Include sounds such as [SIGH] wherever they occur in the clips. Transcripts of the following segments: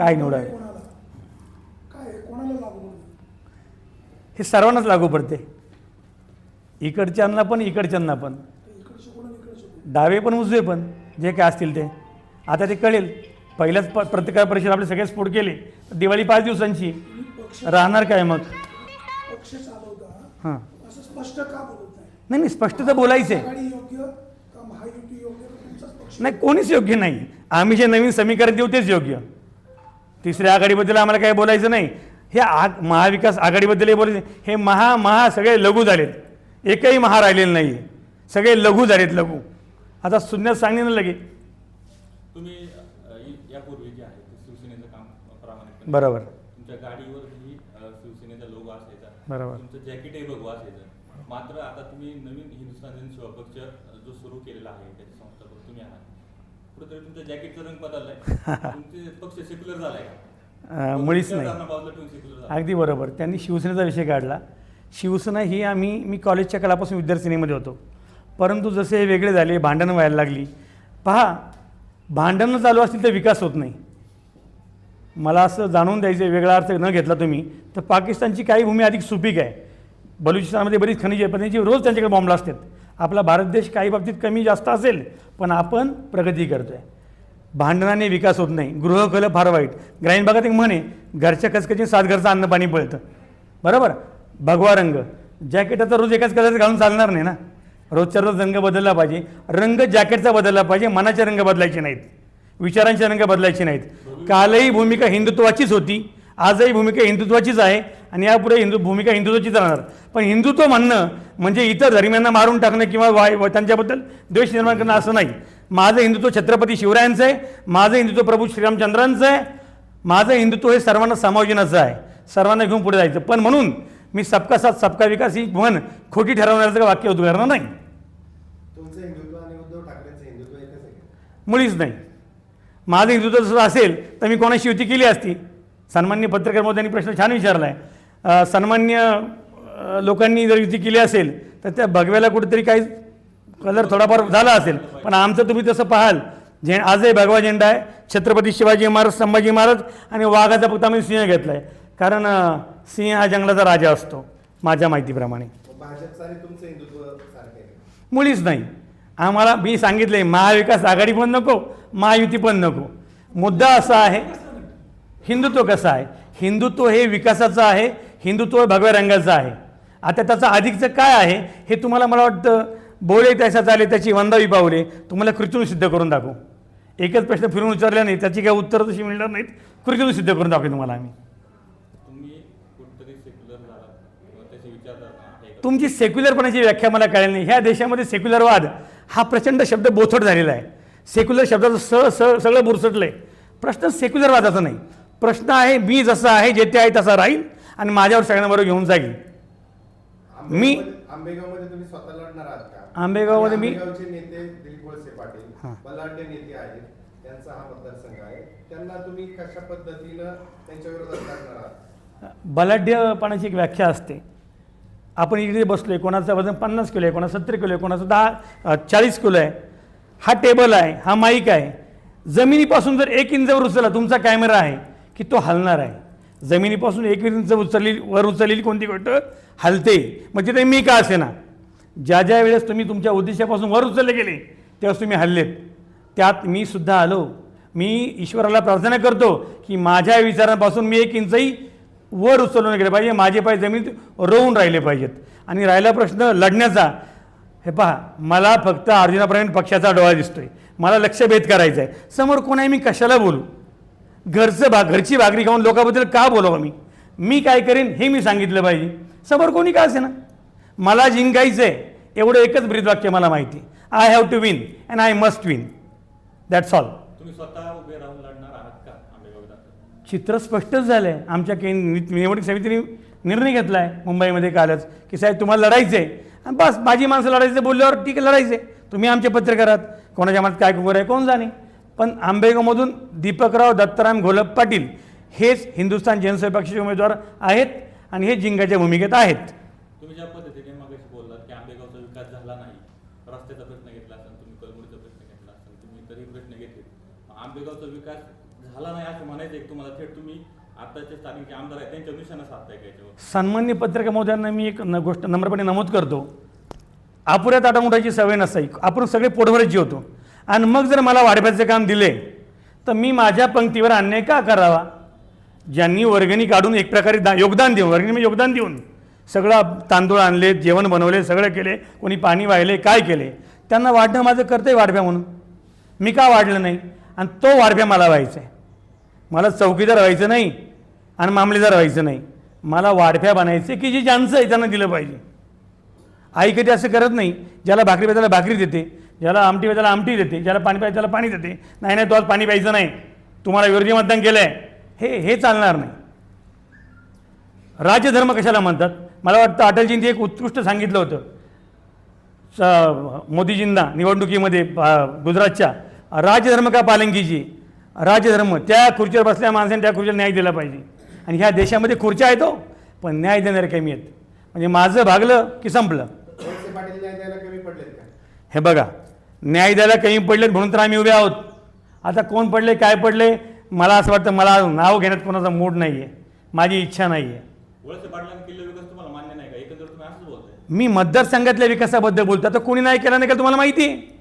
काय निवडावे हे सर्वांनाच लागू पडते. इकडच्यांना पण इकडच्यांना पण. डावे पण उजवे पण जे काय असतील ते. आता ते कळेल. पहिल्याच प पत्रकार परिषद आपले सगळे स्फोट केले. दिवाळी पाच दिवसांची. राहणार काय मग? हां. नाही नाही स्पष्ट तर बोलायचं आहे नाही कोणीच योग्य नाही. आम्ही जे नवीन समीकरण देऊ तेच योग्य. तिसऱ्या आघाडीबद्दल आम्हाला काही बोलायचं नाही. हे आग महाविकास आघाडीबद्दलही बोलायचं. हे महा महा सगळे लघु झालेत. एकही महा राहिलेलं नाही सगळे लघु झालेत लघु. आता शून्यात सांगणे ना लगे. तुम्ही अ, इ- यापूर्वी जे आहे ते शिवसेनेचं काम प्रामाणिकपणे बरोबर. तुमच्या गाडीवर ही अ, शिवसेनेचा लोगो असायचा. बरोबर. तुमचं जॅकेटही भगवा असायचं. मात्र आता तुम्ही नवीन हिंदुस्थान जनसेवा पक्ष अ, जो सुरू केलेला आहे त्याचे संस्थापक तुम्ही आहात. कुठेतरी तुमच्या जॅकेटचा रंग बदललाय. [LAUGHS] तुमचे पक्ष सेक्युलर झालाय का? अं, मुळीच नाही. अगदी बरोबर. त्यांनी शिवसेनेचा विषय काढला. शिवसेना ही आम्ही मी कॉलेजच्या काळापासून विद्यार्थिनीमध्ये होतो. परंतु जसे हे वेगळे झाले भांडणं व्हायला लागली. पहा भांडणं चालू असतील तर विकास होत नाही. मला असं जाणून द्यायचं वेगळा अर्थ न घेतला तुम्ही तर पाकिस्तानची काही भूमी अधिक सुपीक आहे. बलुचिस्तानमध्ये बरीच खनिजे आहेत पण त्यांची रोज त्यांच्याकडे बॉम्बला असतात आपला भारत देश काही बाबतीत कमी जास्त असेल पण आपण प्रगती करतो आहे भांडणाने विकास होत नाही गृहकल फार वाईट. ग्रामीण भागात एक म्हणे घरच्या कचकची सात घरचं अन्न पाणी पळतं. बरोबर? भगवा रंग. जॅकेटाचा रोज एकाच कलरचं घालून चालणार नाही ना? रोजच्या रोज रंग बदलला पाहिजे. रंग जॅकेटचा बदलला पाहिजे मनाचे रंग बदलायचे नाहीत. विचारांचे रंग बदलायचे नाहीत. कालही भूमिका हिंदुत्वाचीच होती. आजही भूमिका हिंदुत्वाचीच आहे आणि यापुढे हिंदू भूमिका हिंदुत्वाचीच राहणार पण हिंदुत्व म्हणणं म्हणजे इतर धर्मियांना मारून टाकणं किंवा वाय व त्यांच्याबद्दल द्वेष निर्माण करणं असं नाही. माझं हिंदुत्व छत्रपती शिवरायांचं आहे माझं हिंदुत्व प्रभू श्रीरामचंद्रांचं आहे माझं हिंदुत्व हे सर्वांना समायोजनाचं आहे सर्वांना घेऊन पुढे जायचं. पण म्हणून मी सबका साथ सबका विकास ही म्हण खोटी ठरवण्याचं वाक्य उद्गारणार नाही? मुळीच नाही. माझं हिंदुत्व जसं असेल तर मी कोणाशी युती केली असती सन्मान्य पत्रकार मोदयांनी प्रश्न छान विचारला आहे सन्मान्य लोकांनी जर युती केली असेल तर त्या भगव्याला कुठेतरी काही कलर थोडाफार झाला असेल. पण आमचं तुम्ही तसं पाहाल. जे आजही भगवा झेंडा आहे. छत्रपती शिवाजी महाराज संभाजी महाराज आणि वाघाचा फक्त आम्ही सिंह घेतला आहे कारण सिंह हा जंगलाचा राजा असतो माझ्या माहितीप्रमाणे. आहे? मुळीच नाही. आम्हाला मी सांगितले महाविकास आघाडी पण नको महायुती पण नको. मुद्दा असा आहे हिंदुत्व कसं आहे? हिंदुत्व हे विकासाचं आहे हिंदुत्व हे भगव्या रंगाचं आहे. आता त्याचं अधिकचं काय आहे? हे तुम्हाला मला वाटतं बोले त्याच्या चाले त्याची वंदावी पावले. तुम्हाला कृतीतून सिद्ध करून दाखवू. एकच प्रश्न फिरून विचारला नाही त्याची काही उत्तरं तशी मिळणार नाहीत. कृतीतून सिद्ध करून दाखवू तुम्हाला आम्ही. त्याची? तुमची सेक्युलरपणाची व्याख्या मला कळेल नाही. ह्या देशामध्ये सेक्युलरवाद हा प्रचंड शब्द बोथट झालेला आहे. सेक्युलर शब्दाचं स स सगळं बुरसटलं आहे प्रश्न सेक्युलरवादाचा नाही. प्रश्न आहे मी जसा आहे जेथे आहे तसा राहील आणि माझ्यावर सगळ्यांबरोबर घेऊन जाईल. मी- आंबेगावमध्ये- आंबेगावमध्ये तुम्ही स्वतः लढणार आहात का? आंबेगावमध्ये मी- आंबेगावचे नेते दिलीप वळसे पाटील. बलाढ्य नेते आहेत त्यांचा मतदारसंघ आहे. त्यांना तुम्ही कशा पद्धतीनं त्यांच्या विरोधात लढणार आहात? बलाढ्यपणाची एक व्याख्या असते. आपण इकडे बसलो आहे कोणाचं वजन पन्नास किलो आहे कोणाचं सत्तर किलो आहे कोणाचं दहा चाळीस किलो आहे. हा टेबल आहे हा माईक आहे. जमिनीपासून जर एक इंचावर उचलला तुमचा कॅमेरा आहे. की तो हलणार आहे. जमिनीपासून एक इंच उचललेली वर उचललेली कोणती गोष्ट? हलते. म्हणजे मग तिथे मी का असे ना ज्या ज्या वेळेस तुम्ही तुमच्या उद्देशापासून वर उचलले गेले त्यावेळेस तुम्ही हल्लेत. त्यात मी सुद्धा आलो. मी ईश्वराला प्रार्थना करतो की माझ्या विचारांपासून मी एक इंचही वर उचलून गेले पाहिजे माझे पाय जमिनीत रोवून राहिले पाहिजेत. आणि राहिला प्रश्न लढण्याचा. हे पहा मला फक्त अर्जुनापर्यंत पक्षाचा डोळा दिसतोय. मला लक्षभेद करायचा आहे समोर कोण आहे मी कशाला बोलू? घरचं भा घरची भाकरी खाऊन लोकांबद्दल का बोलावं मी? मी काय करेन हे मी सांगितलं पाहिजे. समोर कोणी का असे ना मला जिंकायचं आहे एवढं एकच ब्रीदवाक्य मला माहिती I have to win and I must win that's all चित्र स्पष्टच झालं आहे आमच्या के निवडणूक समितीने निर्णय घेतला आहे मुंबईमध्ये कालच की साहेब तुम्हाला लढायचं आहे आणि बस माझी माणसं लढायचं बोलल्यावर ठीक आहे लढायचं आहे तुम्ही आमचे पत्रकार आहात. कोणाच्या मनात काय कुकर आहे कोण जाणे? पण आंबेगावमधून दीपकराव दत्ताराम घोलप पाटील हेच हिंदुस्थान जनसेवा पक्षाचे उमेदवार आहेत आणि हे जिंकाच्या भूमिकेत आहेत. तुम्ही ज्या पद्धतीने मगाशी बोललात की आंबेगावचा विकास झाला नाही रस्त्याचा प्रश्न घेतला असेल तुम्ही कलमुडीचा प्रश्न घेतला असेल तुम्ही प्रश्न घेतले आंबेगावचा विकास झाला नाही असं म्हणायचं एक तुम्हाला थेट तुम्ही आताचे स्थानिक आमदार आहेत त्यांच्या निशाणा साधताय का सन्मान्य पत्रकार महोदयांना मी एक न गोष्ट नम्रपणे नमूद करतो. अपुऱ्या ताटामुठाची सवय नसाई आपण सगळे पोटभरच जेवतो. आणि मग जर मला वाढव्याचे काम दिले तर मी माझ्या पंक्तीवर अन्याय का करावा? ज्यांनी वर्गणी काढून एक प्रकारे दा योगदान देऊन वर्गणी मी योगदान देऊन सगळं तांदूळ आणले जेवण बनवले सगळं केले कोणी पाणी वाहिले काय केले त्यांना वाढणं माझं कर्तव्य वाढव्या म्हणून. मी का वाढलं नाही? आणि तो वाढव्या मला व्हायचा आहे मला चौकीदार व्हायचं नाही आणि मामलेदार व्हायचं नाही. मला वाढप्या बनायचे की जे ज्यांचं आहे त्यांना दिलं पाहिजे. आई कधी असं करत नाही ज्याला भाकरी पाहिजे त्याला भाकरी देते ज्याला आमटी पाहिजे त्याला आमटी देते ज्याला पाणी पाहिजे त्याला पाणी देते. नाही नाही तो आज पाणी प्यायचं नाही. तुम्हाला विरोधी मतदान केलं आहे हे हे चालणार नाही. राजधर्म कशाला म्हणतात? मला वाटतं अटलजींनी एक उत्कृष्ट सांगितलं होतं. स मोदीजींना निवडणुकीमध्ये गुजरातच्या राजधर्म का पालंगीजी राजधर्म त्या खुर्चीवर बसल्या माणसाने त्या खुर्चीला न्याय दिला पाहिजे. आणि ह्या देशामध्ये खुर्च्या आहेत हो पण न्याय देणारे कमी आहेत. म्हणजे माझं भागलं की संपलं. हे बघा न्याय द्यायला कमी पडलेत म्हणून तर आम्ही उभे आहोत. आता कोण पडले काय पडले मला असं वाटतं मला नाव घेण्यात कोणाचा मूड नाही आहे माझी इच्छा नाही आहे मी मतदारसंघातल्या विकासाबद्दल बोलतो आता कोणी नाही केला नाही का तुम्हाला माहिती?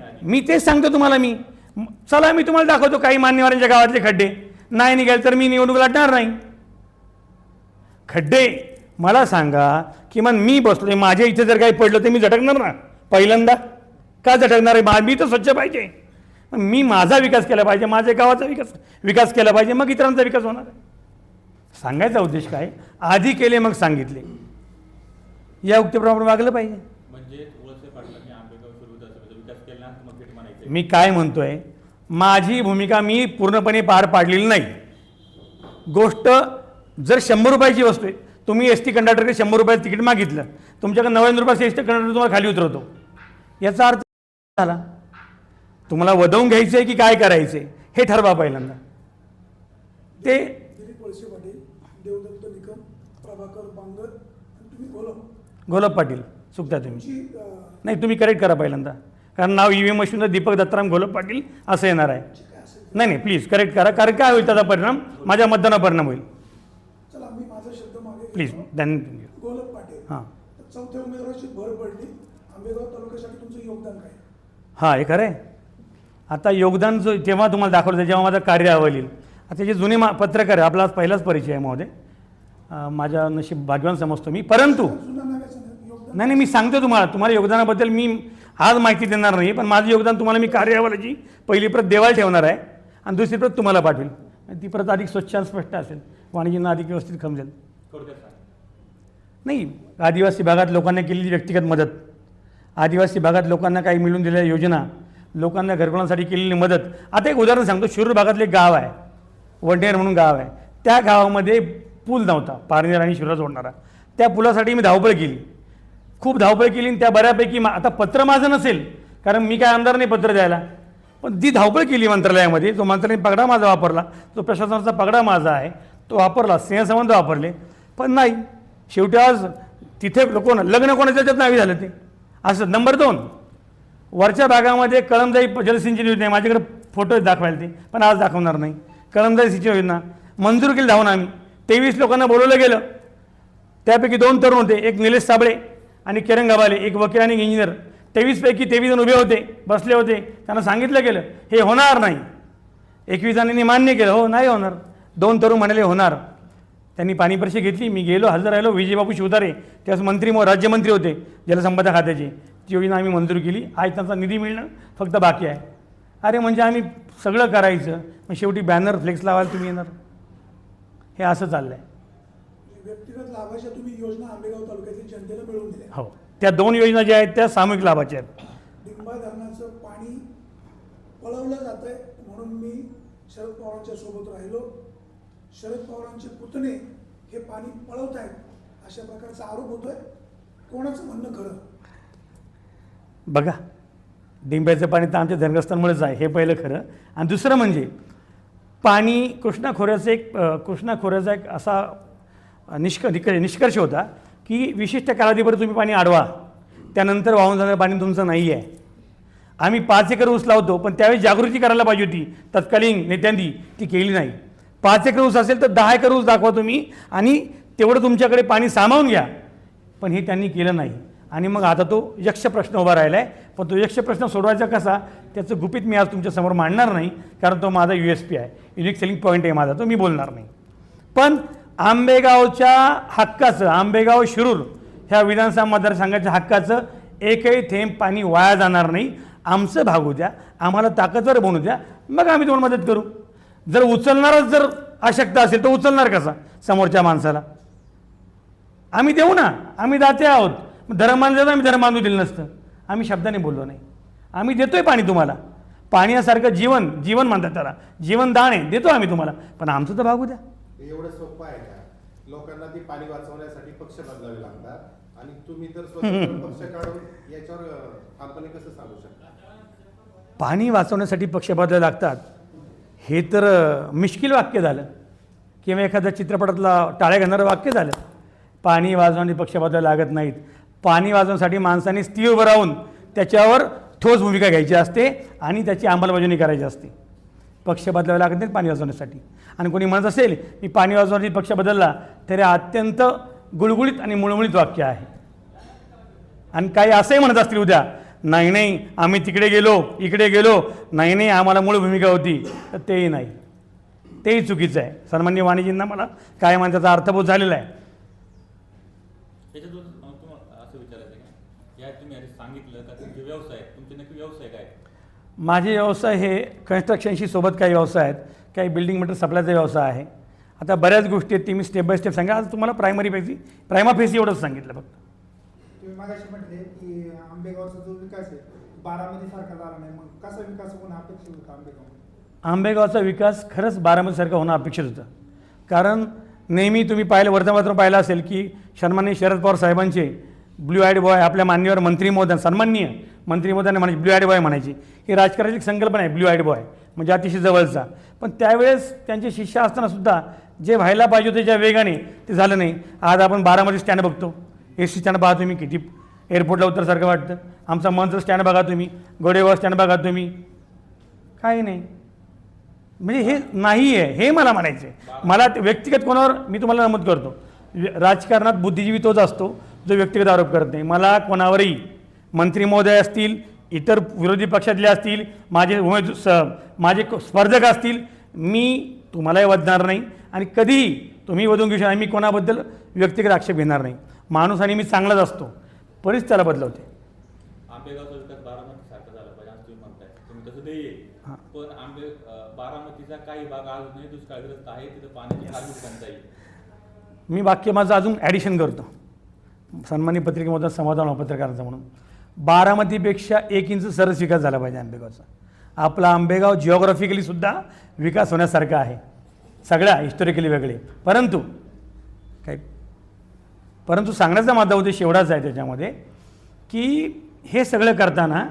आहे मी तेच सांगतो तुम्हाला मी. म- चला मी तुम्हाला दाखवतो काही मान्यवरांच्या गावातले खड्डे. नाही निघाल तर मी निवडणूक लढणार नाही. खड्डे मला सांगा किमान मी बसलोय माझ्या इथे जर काही पडलं तर मी झटकणार ना? पहिल्यांदा. का झटकणार आहे? मा- मी तर स्वच्छ पाहिजे. मी माझा विकास केला पाहिजे माझ्या गावाचा विकास विकास केला पाहिजे मग इतरांचा विकास होणार आहे. सांगायचा उद्देश काय? आधी केले मग सांगितले. या उक्तीप्रमाणे वागलं पाहिजे. म्हणजे मी काय म्हणतोय? माझी भूमिका मी पूर्णपणे पार पाडलेली नाही. गोष्ट जर शंभर रुपयाची वस्तू आहे तुम्ही एस टी कंडक्टरकडे शंभर रुपयाचं तिकीट मागितलं तुमच्याकडे नव्याण्णव रुपयाचं एस टी कंडक्टर तुम्हाला खाली उतरवतो. याचा अर्थ झाला तुम्हाला वधवून घ्यायचं आहे की काय करायचं आहे हे ठरवा पहिल्यांदा. ते गोलब पाटील चुकता तुम्ही. नाही तुम्ही करेक्ट करा पहिल्यांदा. कारण नाव ई व्ही एम मशीनचं दीपक दत्ताराम गोलब पाटील असं येणार आहे. नाही नाही प्लीज करेक्ट करा. कारण काय होईल त्याचा परिणाम? माझ्या मतदानावर परिणाम होईल. चला मी माझा शब्द मागे प्लीज. धन हां. चौथ्या उमेदवाराची भर पडली. आंबेगाव तालुक्यासाठी तुमचं योगदान काय? हां हे खरं आहे आता योगदान जो तेव्हा तुम्हाला दाखवलं जेव्हा माझं कार्य आवलील आता जे जुने मा पत्रकार आहे आपला आज पहिलाच परिचय आहे महोदय. माझ्या नशीब भाग्यवान समजतो मी. परंतु नाही, नाही मी सांगतो तुम्हाला तुम्हाला योगदानाबद्दल मी आज माहिती देणार नाही पण माझं योगदान तुम्हाला मी कार्यावलाची पहिली प्रत देवाला ठेवणार आहे आणि दुसरी प्रत तुम्हाला पाठवेल. ती प्रत अधिक स्वच्छ आणि स्पष्ट असेल. वाणिज्यांना अधिक व्यवस्थित समजेल. नाही आदिवासी भागात लोकांना केलेली व्यक्तिगत मदत. आदिवासी भागात लोकांना काही मिळून दिलेल्या योजना लोकांना घरकुलांसाठी केलेली मदत. आता एक उदाहरण सांगतो. शिरूर भागातले एक गाव आहे. वंडेर म्हणून गाव आहे. त्या गावामध्ये पूल नव्हता. पारनेर आणि शिरूर जोडणारा. त्या पुलासाठी मी धावपळ केली. खूप धावपळ केली आणि त्या बऱ्यापैकी मा आता पत्र माझं नसेल कारण मी काय आमदार नाही पत्र द्यायला. पण ती धावपळ केली मंत्रालयामध्ये जो मंत्रालयाने पगडा माझा वापरला. जो प्रशासनाचा पगडा माझा आहे. तो वापरला. स्नेहसंबंध वापरले. पण नाही. शेवटी आज तिथे कोण लग्न कोणाच्या त्याच्यात नावी झालं ते? असं नंबर दोन. वरच्या भागामध्ये कळमदाई जलसिंचन योजना आहे. माझ्याकडे फोटो दाखवायला ते पण आज दाखवणार नाही. कळमदाई सिंचन योजना. मंजूर केली धावून आम्ही. तेवीस लोकांना बोलवलं गेलं. त्यापैकी दोन तरुण होते. एक निलेश साबळे आणि किरण गबाले एक वकील आणि इंजिनियर तेवीसपैकी तेवीस जण उभे होते. बसले होते. त्यांना सांगितलं गेलं हे होणार नाही. एकवीस जणांनी मान्य केलं. हो नाही होणार. दोन तरुण म्हणाले होणार. त्यांनी पाणीपरीक्षा घेतली. मी गेलो हजर राहिलो. विजयबाबू शिवतारे त्यास मंत्री म राज्यमंत्री होते जलसंपदा खात्याचे. ती योजना आम्ही मंजूर केली. आज त्यांचा निधी मिळणं फक्त बाकी आहे. अरे म्हणजे आम्ही सगळं करायचं. मग शेवटी बॅनर फ्लेक्स लावायला तुम्ही येणार. हे असं चाललं आहे व्यक्तिगत लाभाच्या तुम्ही योजना आंबेगाव तालुक्यातील जनतेला मिळवून दिल्या. हो. त्या दोन योजना ज्या आहेत त्या सामूहिक लाभाच्या आहेत. डिंबा धरणाचं पाणी पळवलं जात आहे म्हणून मी शरद पवारांच्या सोबत राहिलो. शरद पवारांचे पुतणे हे पाणी पळवत आहेत अशा प्रकारचा आरोप होतोय. कोणाचं म्हणणं खरं? बघा डिंब्याचं पाणी तर आमच्या धनग्रस्तांमुळेच आहे हे पहिलं खरं. आणि दुसरं म्हणजे पाणी कृष्णा खोऱ्याचं एक कृष्णा खोऱ्याचा एक असा निष्क निक निष्कर्ष होता की विशिष्ट कालावधीपर्यंत तुम्ही पाणी अडवा त्यानंतर वाहून जाणारं पाणी तुमचं नाही आहे. आम्ही पाच एकर ऊस लावतो पण त्यावेळी जागृती करायला पाहिजे होती. तत्कालीन नेत्यांनी ती केली नाही. पाच एकर ऊस असेल तर दहा एकर ऊस दाखवा तुम्ही आणि तेवढं तुमच्याकडे पाणी सामावून घ्या. पण हे त्यांनी केलं नाही. आणि मग आता तो यक्ष प्रश्न उभा राहिला आहे पण तो यक्ष प्रश्न सोडवायचा कसा? त्याचं गुपित मी आज तुमच्यासमोर मांडणार नाही कारण तो माझा यू एस पी आहे. युनिक सेलिंग पॉईंट आहे माझा तो मी बोलणार नाही. पण आंबेगावच्या हक्काचं आंबेगाव शिरूर ह्या विधानसभा मतदारसंघाच्या हक्काचं एकही थेंब पाणी वाया जाणार नाही. आमचं भागू द्या आम्हाला ताकदवर बनू द्या. मग आम्ही तुम्हाला मदत करू. जर उचलणारच जर अशक्य असेल तर उचलणार कसा? समोरच्या माणसाला. आम्ही देऊ ना. आम्ही दाते आहोत. धर्म तर आम्ही धर्म बांधू दिलं नसतं. आम्ही शब्दाने बोललो नाही. आम्ही देतोय पाणी तुम्हाला. पाण्यासारखं जीवन जीवन म्हणतात त्याला. जीवनदान आहे देतो आम्ही तुम्हाला. पण आमचं तर भागू द्या. एवढं सोपं आहे का लोकांना ती पाणी वाचवण्यासाठी पक्ष बदलावे लागतात. आणि तुम्ही तर पक्ष काढून याच्यावर कसं सांगू शकता? पाणी वाचवण्यासाठी पक्ष बदलावे लागतात. हे तर मिश्किल वाक्य झालं. किंवा एखाद्या चित्रपटातला टाळ्या घालणारं वाक्य झालं. पाणी वाजवण्याची पक्ष लागत नाहीत. पाणी वाजवण्यासाठी माणसाने स्थिर उभं राहून त्याच्यावर ठोस भूमिका घ्यायची असते आणि त्याची अंमलबजावणी करायची असते. पक्ष बदलावे लागत नाही पाणी वाजवण्यासाठी. आणि कोणी म्हणत असेल मी पाणी वाजवण्यासाठी पक्ष बदलला तरी अत्यंत गुळगुळीत आणि मुळमुळीत वाक्य आहे. आणि काही असंही म्हणत असतील उद्या नाही नाही आम्ही तिकडे गेलो इकडे गेलो. नाही नाही आम्हाला मूळ भूमिका होती. तर तेही नाही. तेही चुकीचं आहे. सन्मान्य वाणिजींना मला काय म्हणतात त्याचा अर्थबोध झालेला आहे? माझे व्यवसाय हे कन्स्ट्रक्शनशी सोबत काही व्यवसाय आहेत. काही बिल्डिंग मटेरियल सप्लायचा व्यवसाय आहे. आता बऱ्याच गोष्टी आहेत ती मी स्टेप बाय स्टेप सांगा आज तुम्हाला प्रायमरी फेसी प्रायमा फेसी एवढंच सांगितलं फक्त. तुम्ही मागाशी म्हटले की आंबेगावचा जो विकास आहे बारामती सारखा झाला नाही. मग कसा विकास होणं अपेक्षित होता आंबेगाव आंबेगावचा विकास खरंच बारामतीसारखा होणं अपेक्षित होतं. कारण नेहमी तुम्ही पाहिलं वर्तमानपत्र पाहिलं असेल की सन्माननीय शरद पवार साहेबांचे ब्ल्यू आयड बॉय आपल्या मान्यवर मंत्री महोदय सन्माननीय मंत्री महोदयांना म्हणायचे ब्ल्यू आयड बॉय म्हणायची ही राजकारणाची एक संकल्पना आहे ब्ल्यू आयड बॉय म्हणजे अतिशय जवळचा. पण त्यावेळेस त्यांचे शिष्य असतानासुद्धा जे व्हायला पाहिजे होते ज्या वेगाने ते झालं नाही. आज आपण बारामती स्टँड बघतो. एस सी स्टँड पाहा तुम्ही किती एअरपोर्टला उतरसारखं वाटतं. आमचा मंत्र स्टँड बघा तुम्ही. गोडेगाव स्टँड बघा तुम्ही. काही नाही. म्हणजे हे नाही आहे हे मला म्हणायचं आहे मला ते व्यक्तिगत कोणावर मी तुम्हाला नमूद करतो. राजकारणात बुद्धिजीवी तोच असतो जो व्यक्तिगत आरोप करत नाही. मला कोणावरही मंत्री महोदय असतील इतर विरोधी पक्षातले असतील माझे उमेद स माझे स्पर्धक असतील मी तुम्हालाही वधणार नाही. आणि कधीही तुम्ही वधून घेऊ शकता मी कोणाबद्दल व्यक्तिगत आक्षेप घेणार नाही. माणूस आणि मी चांगलाच असतो. परिच त्याला बदलवते. आंबेगावचा विकास बारामती सारखा झाला पाहिजे असं तुम्ही म्हणताय. तुम्ही तसं ध्येय आहे. हां. पण आंबे अं, बारामतीचा काही भाग अजूनही दुष्काळग्रस्त आहे तिथं पाण्याची फारच टंचाई आहे. मी वाक्य माझं अजून ॲडिशन करतो. सन्मानी पत्रिकेमधून समाधान पत्रकारांचा म्हणून. बारामतीपेक्षा एक इंच सरस विकास झाला पाहिजे आंबेगावचा आपला आंबेगाव जिओग्राफिकली सुद्धा विकास होण्यासारखा आहे. सगळ्या हिस्टॉरिकली वेगळे. परंतु काय परंतु सांगण्याचा माझा उद्देश एवढाच आहे त्याच्यामध्ये की हे सगळं करताना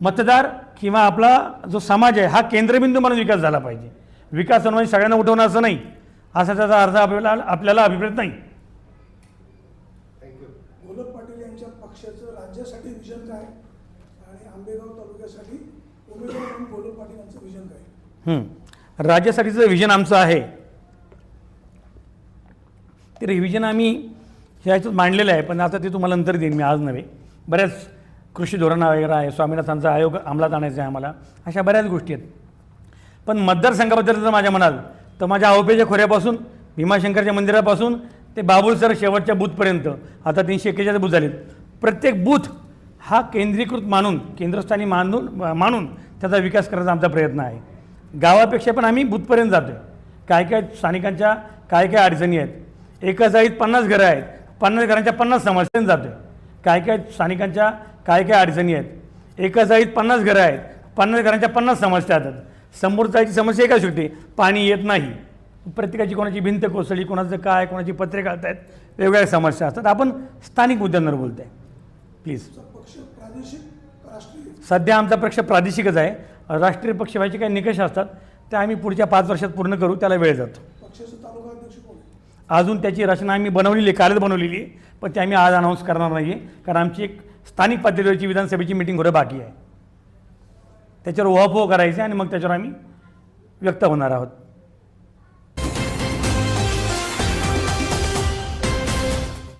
मतदार किंवा आपला जो समाज आहे हा केंद्रबिंदू म्हणून विकास झाला पाहिजे. विकास म्हणजे सगळ्यांना उठवणं असं नाही. असा त्याचा अर्थ आपल्याला आपल्याला अभिप्रेत नाही. थँक्यू गोलप पाटील यांच्या पक्षाचं राज्यासाठी विजन काय? आणि आंबेगाव तालुक्यासाठी उमेदवार म्हणून गोलप पाटील यांचं विजन काय? हं. राज्यासाठीचं विजन आमचं आहे. ते रिव्हिजन आम्ही ह्याच्यात मांडलेलं आहे पण आता ते तुम्हाला नंतर देईन मी आज नव्हे. बऱ्याच कृषी धोरण वगैरे आहे स्वामीनाथांचा आयोग अंमलात आणायचा आहे आम्हाला. अशा बऱ्याच गोष्टी आहेत. पण मतदारसंघाबद्दल जर माझ्या म्हणाल तर माझ्या आवपेच्या खोऱ्यापासून भीमाशंकरच्या मंदिरापासून ते बाबुलसर शेवटच्या बूथपर्यंत आता तीनशे एक्केचाळीस बूथ झालेत. प्रत्येक बूथ हा केंद्रीकृत मानून केंद्रस्थानी मानून मानून त्याचा विकास करण्याचा आमचा प्रयत्न आहे. गावापेक्षा पण आम्ही बूथपर्यंत जातो आहे काय काय स्थानिकांच्या काय काय अडचणी आहेत? एका जाळीत पन्नास घरं आहेत. पन्नास घरांच्या पन्नास समस्यांनी जातो आहे काय काय स्थानिकांच्या काय काय अडचणी आहेत? एका जाळीत पन्नास घरं आहेत. पन्नास घरांच्या पन्नास समस्या येतात समोर जायची समस्या एक असू शकते पाणी येत नाही. प्रत्येकाची कोणाची भिंत कोसळली कोणाचं काय कोणाची पत्रे काढत आहेत वेगवेगळ्या समस्या असतात. आपण स्थानिक मुद्द्यांवर बोलत आहे प्लीज सध्या आमचा पक्ष प्रादेशिकच आहे. राष्ट्रीय पक्ष व्हायचे काही निकष असतात ते आम्ही पुढच्या पाच वर्षात पूर्ण करू त्याला वेळ जातो. अजून त्याची रचना आम्ही बनवलेली आहे कालच बनवलेली आहे पण ती आम्ही आज अनाऊन्स करणार नाही आहे कारण आमची एक स्थानिक पातळीवरची विधानसभेची मिटिंग होणं बाकी आहे. त्याच्यावर ओहापोह करायचे आणि मग त्याच्यावर आम्ही व्यक्त होणार आहोत.